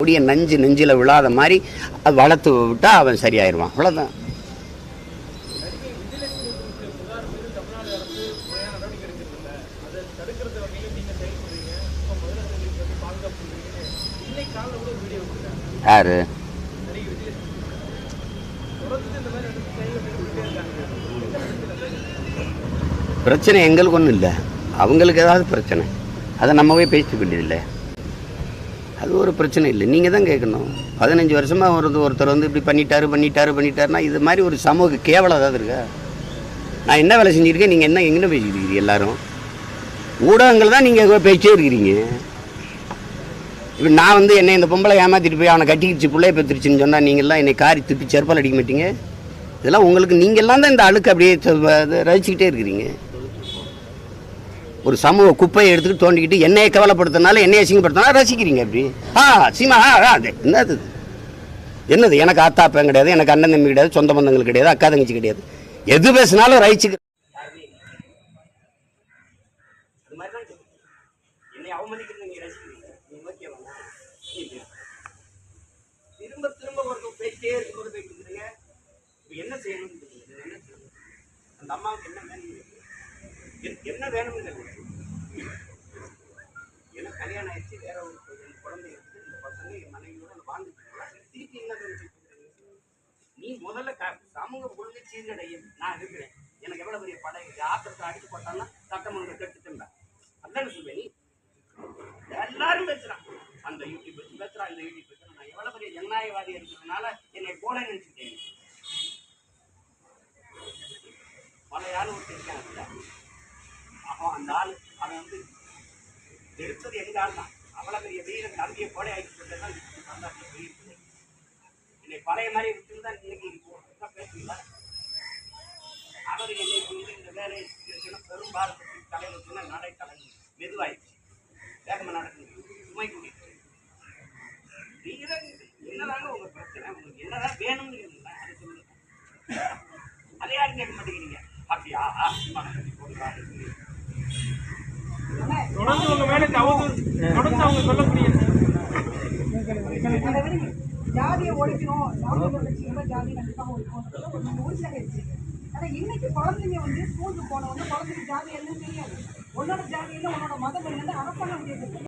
முடிய நஞ்சு நெஞ்சில் விழாத மாதிரி அது வளர்த்து விட்டா அவன் சரியாயிருவான். அவ்வளோதான் யாரு? பிரச்சனை எங்களுக்கு ஒன்றும் இல்லை. அவங்களுக்கு ஏதாவது பிரச்சனை. அதை நம்ம போய் பேசிக்க வேண்டியதில்லை. அது ஒரு பிரச்சனை இல்லை. நீங்கள் தான் கேட்கணும். பதினஞ்சு வருஷமாக ஒரு ஒருத்தர் வந்து இப்படி பண்ணிட்டாரு பண்ணிட்டாரு பண்ணிட்டாருன்னா இது மாதிரி ஒரு சமூக கேவலம் ஏதாவது இருக்கா? நான் என்ன வேலை செஞ்சுருக்கேன்? நீங்கள் என்ன எங்கே பேசிட்டு எல்லாரும்? ஊடகங்கள் தான் நீங்கள் பேச்சே இருக்கிறீங்க. இப்போ நான் வந்து என்னை இந்த பொம்பளை ஏமாற்றிட்டு போய் அவனை கட்டிக்கிச்சு பிள்ளைய பெற்றுருச்சுன்னு சொன்னால் நீங்கள்லாம் என்னை காரி துப்பி செருப்பால் அடிக்க மாட்டீங்க? இதெல்லாம் உங்களுக்கு நீங்கள்லாம் தான் இந்த அழுக்கு அப்படியே ரசிச்சுக்கிட்டே இருக்கிறீங்க. ஒரு சமூக குப்பையை எடுத்துக்கிட்டு தோண்டிக்கிட்டு என்னையை கவலைப்படுத்தினாலும் என்னையை அசிங்கப்படுத்தினாலும் ரசிக்கிறீங்க அப்படி? ஆ சீமா ஆ ஆ, அது என்னது? என்னது? எனக்கு ஆத்தா அப்பன் கிடையாது எனக்கு அண்ணன் தம்பி கிடையாது சொந்த பந்தங்கள் கிடையாது அக்கா தங்கச்சி கிடையாது. எது பேசினாலும் ரசிச்சுக்க திரும்ப திரும்ப ஒரு பேசிட்டே இருக்கும்போது என்ன செய்யணும்? அந்த அம்மாவுக்கு என்ன வேணும்? என்ன வேணும்னு தெரியல. எனக்கு கல்யாணம் ஆயிடுச்சு வேற ஒரு ரெண்டு குழந்தை இருக்குது இந்த பசங்க என் மனைவியோட வாழ்ந்துட்டு திருப்பி என்ன நீ முதல்ல க- சமூக கொள்கை சீர்கடையும் நான் இருக்கிறேன். எனக்கு எவ்வளவு பெரிய படை ஆத்திரத்தை அடிச்சு போட்டான்னா சட்டமன்ற கட்டுட்டேன் அதான் சொல்வேன் நீ? எல்லாரும் பேசுறான். அந்த யூடியூப் வச்சு பேசுறான் இந்த யூடியூப் பேசுறான். நான் எவ்வளவு பெரிய ஜனநாயகவாதி இருக்கிறதுனால என்னை போல நினைச்சுட்டேன் பல யாரும் ஒருத்தர் இருக்கான் அப்போ அந்த ஆள் அவன் வந்து எடுத்தது எங்க ஆள் தான் அவ்வளோ பெரிய வீரன் தம்பியை கொலை ஆகிட்டு தான் என்னை பழைய மாதிரி விட்டுருந்தா இன்னைக்கு இப்போ பேசுங்களா அவர் என்னை வந்து இந்த வேலை பெரும் பாரதத்தின் தலைவர் வச்சுன்னா நடை தலைவர். மெதுவாயிடுச்சு. வேகமாக நடக்குது. சுமை கூட்டிட்டு நீங்க என்னதாங்க உங்க பிரச்சனை? உங்களுக்கு என்னதான் வேணும்னு கேளுங்களா அதை சொல்லுங்க. அதை யாரும் கேட்க மாட்டேங்கிறீங்க. அப்படியா? சும்மா போடுறாரு. தொடர்ந்து உங்க மேல இந்த அவதூறு தொடர்ந்து அவங்க சொல்லக்கூடிய ஜாதியை ஒழிக்கணும். சாமியோட கட்சியோட ஜாதி கண்டிப்பாக ஒழிக்கணும் ஒரு உறுதியாக இருக்கு. ஆனா இன்னைக்கு குழந்தைங்க வந்து ஸ்கூலுக்கு போனவங்க குழந்தைங்க ஜாதி என்னன்னு தெரியாது. உன்னோட ஜாதி என்ன உன்னோட மதம் என்னன்னு அரசாங்கம் கேட்குது